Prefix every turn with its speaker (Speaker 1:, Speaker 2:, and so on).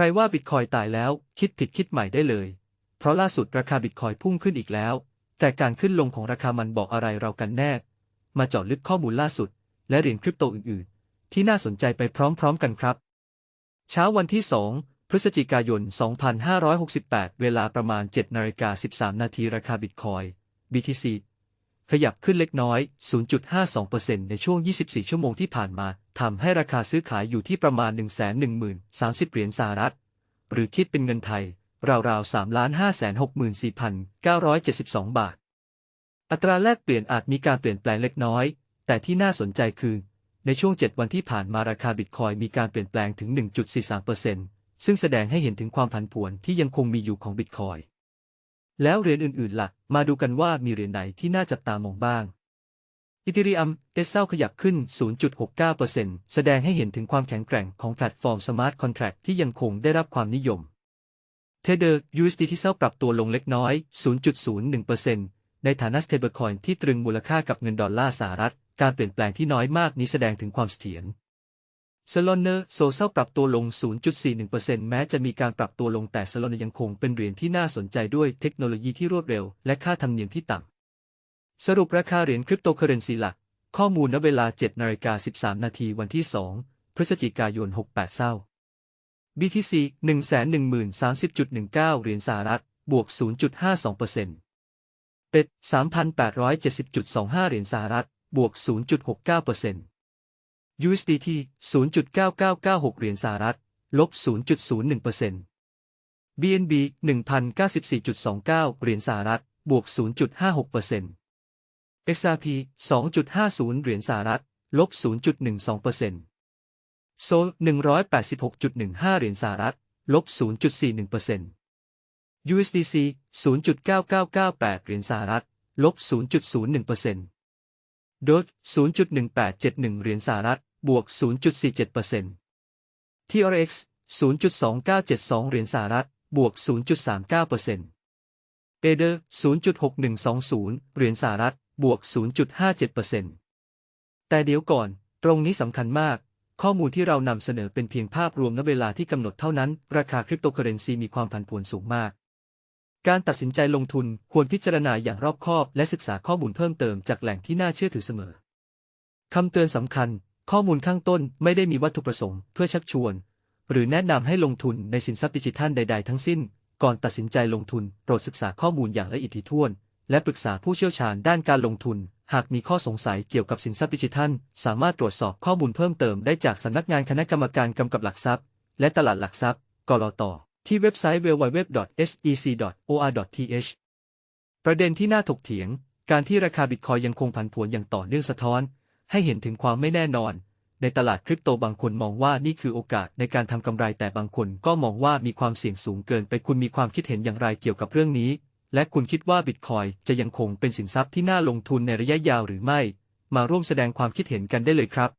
Speaker 1: ใครว่าบิตคอยตายแล้วคิดผิดคิดใหม่ได้เลย เพราะล่าสุดราคาบิตคอยพุ่งขึ้นอีกแล้ว แต่การขึ้นลงของราคามันบอกอะไรเรากันแน่ มาเจาะลึกข้อมูลล่าสุด และเหรียญคริปโตอื่นๆ ที่น่าสนใจไปพร้อมๆกันครับ เช้าวันที่ 2 พฤศจิกายน 2568 เวลาประมาณ 7นาฬิกา13 นาทีราคาบิตคอย BTC ขยับขึ้นเล็กน้อย 0.52%ในช่วง 24 ชั่วโมงที่ผ่านมา ทำให้ราคาซื้อขายอยู่ที่ประมาณ 110,030 เหรียญสหรัฐ หรือคิดเป็นเงินไทย ราวๆ 3,564,972 บาท อัตราแลกเปลี่ยนอาจมีการเปลี่ยนแปลงเล็กน้อย แต่ที่น่าสนใจคือ ในช่วง 7 วันที่ผ่านมาราคาบิตคอยมีการเปลี่ยนแปลงถึง 1.43%ซึ่งแสดงให้เห็นถึงความผันผวนที่ยังคงมีอยู่ของบิตคอย แล้วเหรียญอื่นๆล่ะ มาดูกันว่ามีเหรียญไหนที่น่าจับตามองบ้างอีเทเรียมเอสเซลขยับขึ้น 0.69%แสดงให้เห็นถึงความแข็งแกร่งของแพลตฟอร์มสมาร์ทคอนแท็กที่ยังคงได้รับความนิยม เทเดอร์ USD ที่เซลปรับตัวลงเล็กน้อย 0.01%ในฐานะ stablecoin ที่ตรึงมูลค่ากับเงินดอลลาร์สหรัฐ การเปลี่ยนแปลงที่น้อยมากนี้แสดงถึงความเสถียร s o l o n e r โซเซลปรับตัวลง 0.41%แม้จะมีการปรับตัวลงแต่ s o l o n e r ยังคงเป็นเหรียญที่น่าสนใจด้วยเทคโนโลยีที่รวดเร็ว และค่าธรรมเนียมที่ต่ำ สรุปราคาเหรียญคริปโตเคอเรนซีหลัก ข้อมูลณเวลา 7นาฬิกา13 นาทีวันที่ 2 พฤศจิกายน 68เศร้า BTC 110,030.19 เหรียญสหรัฐ บวก 0.52%เป็ด3,870.25 เหรียญสหรัฐ บวก 0.69% USDT 0.9996 เหรียญสหรัฐ ลบ 0.01% BNB 1,094.29 เหรียญสหรัฐ บวก 0.56% XRP 2.50 เหรียญสหรัฐ ลบ 0.12% SOL 186.15 เหรียญสหรัฐ ลบ 0.41% USDC 0.9998 เหรียญสหรัฐ ลบ 0.01% DOT 0.1871 เหรียญสหรัฐ บวก 0.47% TRX 0.2972 เหรียญสหรัฐ บวก 0.39% ADER 0.6120 เหรียญสหรัฐ บวก 0.57%แต่เดี๋ยวก่อน ตรงนี้สำคัญมาก ข้อมูลที่เรานำเสนอเป็นเพียงภาพรวมณเวลาที่กำหนดเท่านั้น ราคาคริปโตเคอเรนซีมีความผันผวนสูงมาก การตัดสินใจลงทุนควรพิจารณาอย่างรอบคอบ และศึกษาข้อมูลเพิ่มเติมจากแหล่งที่น่าเชื่อถือเสมอคำเตือนสำคัญ ข้อมูลข้างต้นไม่ได้มีวัตถุประสงค์เพื่อชักชวน หรือแนะนำให้ลงทุนในสินทรัพย์ดิจิทัลใด ๆ ทั้งสิ้น ก่อนตัดสินใจลงทุนโปรดศึกษาข้อมูลอย่างละเอียดถี่ถ้วน และปรึกษาผู้เชี่ยวชาญด้านการลงทุน หากมีข้อสงสัยเกี่ยวกับสินทรัพย์ดิจิทัล สามารถตรวจสอบข้อมูลเพิ่มเติมได้จากสำนักงานคณะกรรมการกำกับหลักทรัพย์ และตลาดหลักทรัพย์กลตที่เว็บไซต์ www.sec.or.th ประเด็นที่น่าถกเถียง การที่ราคาบิตคอยยังคงผันผวนอย่างต่อเนื่องสะท้อน ให้เห็นถึงความไม่แน่นอน ในตลาดคริปโตบางคนมองว่านี่คือโอกาสในการทำกำไรแต่บางคนก็มองว่ามีความเสี่ยงสูงเกินไปคุณมีความคิดเห็นอย่างไรเกี่ยวกับเรื่องนี้ และคุณคิดว่าบิตคอยจะยังคงเป็นสินทรัพย์ที่น่าลงทุนในระยะยาวหรือไม่ มาร่วมแสดงความคิดเห็นกันได้เลยครับ